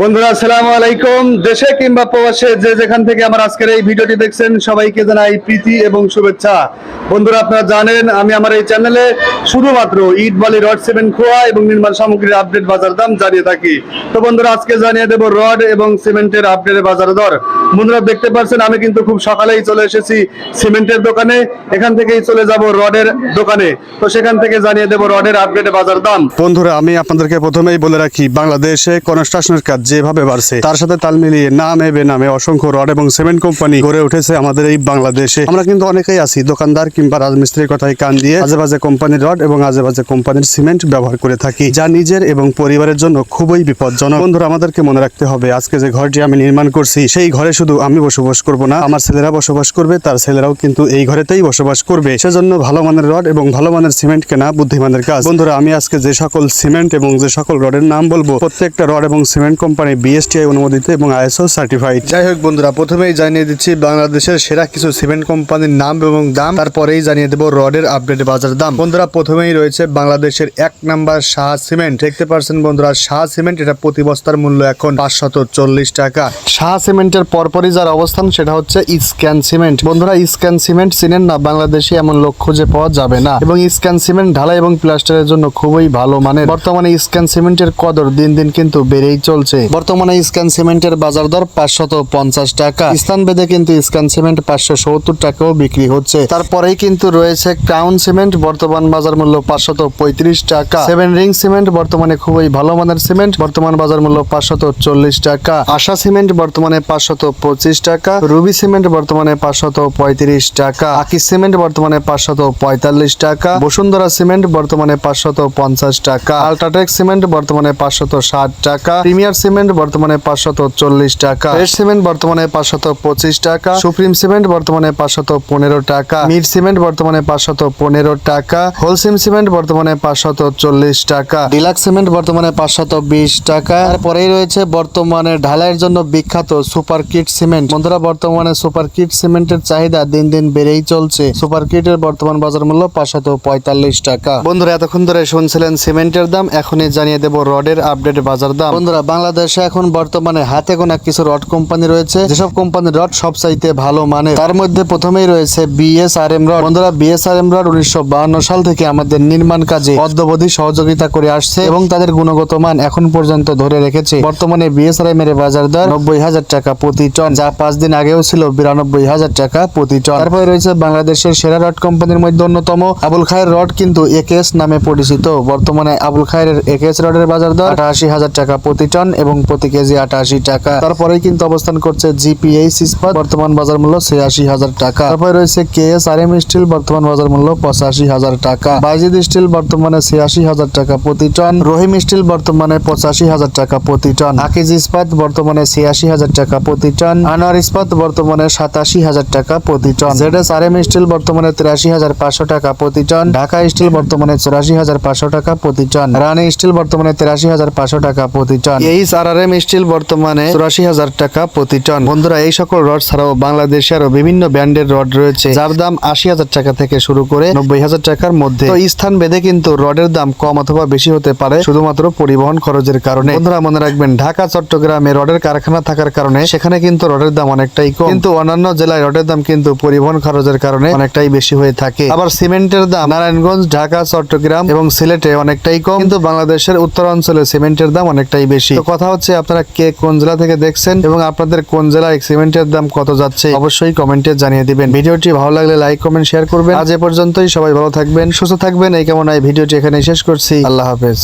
বন্ধুরা, আসসালামু আলাইকুম। দেশে কিংবা প্রবাসে যে যেখান থেকে আমার আজকের এই ভিডিওটি দেখছেন, সবাইকে জানাই প্রীতি এবং শুভেচ্ছা। বন্ধুরা, আপনারা জানেন, আমি আমার এই চ্যানেলে শুধুমাত্র ইট বালি রড, সিমেন্ট, খোয়া এবং নির্মাণ সামগ্রীর আপডেট বাজার দাম জানিয়ে থাকি। তো বন্ধুরা, আজকে জানিয়ে দেব রড এবং সিমেন্টের আপডেটের বাজার দর। বন্ধুরা, দেখতে পাচ্ছেন, আমি কিন্তু খুব সকালেই চলে এসেছি সিমেন্টের দোকানে। এখান থেকেই চলে যাব রডের দোকানে। তো সেখান থেকে জানিয়ে দেব রডের আপডেটের বাজার দাম। বন্ধুরা, আমি আপনাদেরকে প্রথমেই বলে রাখি, বাংলাদেশে কনস্ট্রাকশনের কাজ যেভাবে বাড়ছে, তার সাথে তাল মিলিয়ে নামে বেনামে অসংখ্য রড এবং সিমেন্ট কোম্পানি গড়ে উঠেছে আমাদের এই বাংলাদেশে। আমরা কিন্তু অনেকেই আছি, দোকানদার কিংবা রাজমিস্ত্রির কথায় কান দিয়ে আজে বাজে কোম্পানির রড এবং আজে বাজে কোম্পানির সিমেন্ট ব্যবহার করে থাকি, যা নিজের এবং পরিবারের জন্য খুবই বিপজ্জনক। বন্ধুরা, আমাদেরকে মনে রাখতে হবে, আজকে যে ঘরটি আমি নির্মাণ করছি, সেই ঘরে শুধু আমি বসবাস করব না, আমার ছেলেরা বসবাস করবে, তার ছেলেরাও কিন্তু এই ঘরেতেই বসবাস করবে। সেজন্য ভালো মানের রড এবং ভালো মানের সিমেন্ট কেনা বুদ্ধিমানের কাজ। বন্ধুরা, আমি আজকে যে সকল সিমেন্ট এবং যে সকল রডের নাম বলব, প্রত্যেকটা রড এবং সিমেন্ট কোম্পানি বিএসটিআই অনুমোদিত এবং আইএসও সার্টিফাইড যাই হোক বন্ধুরা, প্রথমেই জানিয়ে দিচ্ছি, বাংলাদেশের সেরা কিছু সিমেন্ট কোম্পানির নাম এবং দাম। তারপরেই জানিয়ে দেবো রডের আপডেট বাজার দাম। বন্ধুরা, প্রথমেই রয়েছে বাংলাদেশের এক নাম্বার শাহ সিমেন্ট। দেখতে পাচ্ছেন বন্ধুরা, শাহ সিমেন্ট এটা প্রতি বস্তার মূল্য এখন পাঁচশত চল্লিশ টাকা। শাহ সিমেন্টের পরপরই যার অবস্থান, সেটা হচ্ছে স্ক্যান সিমেন্ট। বন্ধুরা, স্ক্যান সিমেন্ট চিনেন না, বাংলাদেশে এমন লোক খুঁজে পাওয়া যাবে না। এবং স্ক্যান সিমেন্ট ঢালাই এবং প্লাস্টারের জন্য খুবই ভালো মানের। বর্তমানে স্ক্যান সিমেন্টের কদর দিন দিন কিন্তু বেড়েই চলছে। বর্তমানে স্ক্যান সিমেন্টের বাজার দর পাঁচশত পঞ্চাশ টাকা। স্থান ভেদে কিন্তু স্ক্যান সিমেন্ট পাঁচশো সত্তর টাকাও বিক্রি হচ্ছে। তারপরেই কিন্তু রয়েছে ক্রাউন সিমেন্ট, বর্তমান বাজার মূল্য পাঁচশত পঁয়ত্রিশ টাকা। সেভেন রিং সিমেন্ট, বর্তমানে খুবই ভালো মানের সিমেন্ট, বর্তমান বাজার মূল্য পাঁচশত চল্লিশ টাকা। আশা সিমেন্ট, বর্তমানে পাঁচশত পঁচিশ টাকা। রুবি সিমেন্ট, বর্তমানে পাঁচশত পঁয়ত্রিশ টাকা। আকি সিমেন্ট, বর্তমানে পাঁচশত পঁয়তাল্লিশ টাকা। বসুন্ধরা সিমেন্ট, বর্তমানে পাঁচশত পঞ্চাশ টাকা। আলট্রাটেক সিমেন্ট, বর্তমানে পাঁচশত ষাট টাকা। প্রিমিয়ার সিমেন্ট বর্তমানে পাঁচশত চল্লিশ টাকা। ফ্রেশ সিমেন্ট বর্তমানে পাঁচশত পঁচিশ টাকা। সুপ্রিম সিমেন্ট বর্তমানে পাঁচশত পনেরো টাকা। মিড সিমেন্ট বর্তমানে পাঁচশত পনেরো টাকা। হোলসিম সিমেন্ট বর্তমানে পাঁচশত চল্লিশ টাকা। ডিলাক্স সিমেন্ট বর্তমানে পাঁচশত বিশ টাকা। তারপরেই রয়েছে বর্তমানে ঢালাইয়ের জন্য বিখ্যাত সুপার কিট সিমেন্ট। বন্ধুরা, বর্তমানে সুপার কিট সিমেন্টের চাহিদা দিন দিন বেড়েই চলছে। সুপার কিটের বর্তমান বাজার মূল্য পাঁচশত পঁয়তাল্লিশ টাকা। বন্ধুরা, এতক্ষণ ধরে শুনছিলেন সিমেন্টের দাম। এখনই জানিয়ে দেব রডের আপডেট বাজার দাম। বন্ধুরা, বাংলাদেশে এখন বর্তমানে হাতে গোনা কিছু রড কোম্পানি রয়েছে। যেসব কোম্পানির রড সব চাইতে ভালো মানে তার মধ্যে প্রথমেই রয়েছে বিএসআরএম রড। বন্ধুরা বিএসআরএম রড উনিশশো সাল থেকে আমাদের নির্মাণ কাজে অদ্যবধি সহযোগিতা করে আসছে এবং তাদের গুণগত মান এখন পর্যন্ত ধরে রেখেছে। বর্তমানে বিএসআরএম এর বাজার দর নব্বই হাজার টাকা প্রতি টন, যা পাঁচ দিন আগেও ছিল বিরানব্বই হাজার টাকা প্রতি টন। তারপরে রয়েছে বাংলাদেশের সেরা রড কোম্পানির মধ্যে অন্যতম, আবুল খায়ের রড কিন্তু একেএস নামে পরিচিত। বর্তমানে আবুল খায়ের একেএস রডের বাজার দর আটাশি হাজার টাকা প্রতি টন এবং প্রতি কেজি আটাশি টাকা। তারপরেই কিন্তু অবস্থান করছে জিপিএইচ ইস্পাত বর্তমান বাজার মূল্য ছিয়াশি হাজার টাকা। তারপরে রয়েছে K S R M steel. বর্তমান বাজার মূল্য পঁচাশি হাজার টাকা। বাইজিদ স্টিল বর্তমানে ছিয়াশি হাজার টাকা প্রতি টন। রহিম স্টিল বর্তমানে পঁচাশি হাজার টাকা প্রতি টন। আকিজ ইস্পাত বর্তমানে ছিয়াশি হাজার টাকা প্রতি টন। আনোয়ার ইস্পাত বর্তমানে সাতাশি হাজার টাকা প্রতি ton. Z S R M steel বর্তমানে তিরাশি হাজার পাঁচশো টাকা প্রতি টন। ঢাকা স্টিল বর্তমানে চুরাশি হাজার পাঁচশো টাকা প্রতি টন। রানী স্টিল বর্তমানে তিরাশি হাজার পাঁচশো টাকা প্রতি টন। এইচ আর স্টিল বর্তমানে চুরাশি হাজার টাকা প্রতি টন। বন্ধুরা, এই সকল রড ছাড়াও বাংলাদেশে আরও বিভিন্ন ব্র্যান্ডের রড রয়েছে, যার দাম আশি হাজার টাকা থেকে শুরু করে নব্বই হাজার টাকার মধ্যে। তো স্থান ভেদে কিন্তু রডের দাম কম অথবা বেশি হতে পারে, শুধুমাত্র পরিবহন খরচের কারণে। বন্ধুরা, মনে রাখবেন, ঢাকা, চট্টগ্রামে রডের কারখানা থাকার কারণে সেখানে কিন্তু রডের দাম অনেকটাই কম। কিন্তু অন্যান্য জেলায় রডের দাম কিন্তু পরিবহন খরচের কারণে অনেকটাই বেশি হয়ে থাকে। আবার সিমেন্টের দাম নারায়ণগঞ্জ, ঢাকা, চট্টগ্রাম এবং সিলেটে অনেকটাই কম। কিন্তু বাংলাদেশের উত্তর অঞ্চলে সিমেন্টের দাম অনেকটাই বেশি। তো কথা হচ্ছে, আপনারা কে কোন জেলা থেকে দেখছেন এবং আপনাদের কোন জেলায় সিমেন্টের দাম কত যাচ্ছে, অবশ্যই কমেন্টে জানিয়ে দিবেন। ভিডিওটি ভালো লাগলে লাইক, কমেন্ট, শেয়ার করবেন। আজ এ পর্যন্তই, সবাই ভালো থাকবেন, সুস্থ থাকবেন। এই কেমন ভিডিওটি এখানে শেষ করছি। আল্লাহ হাফেজ।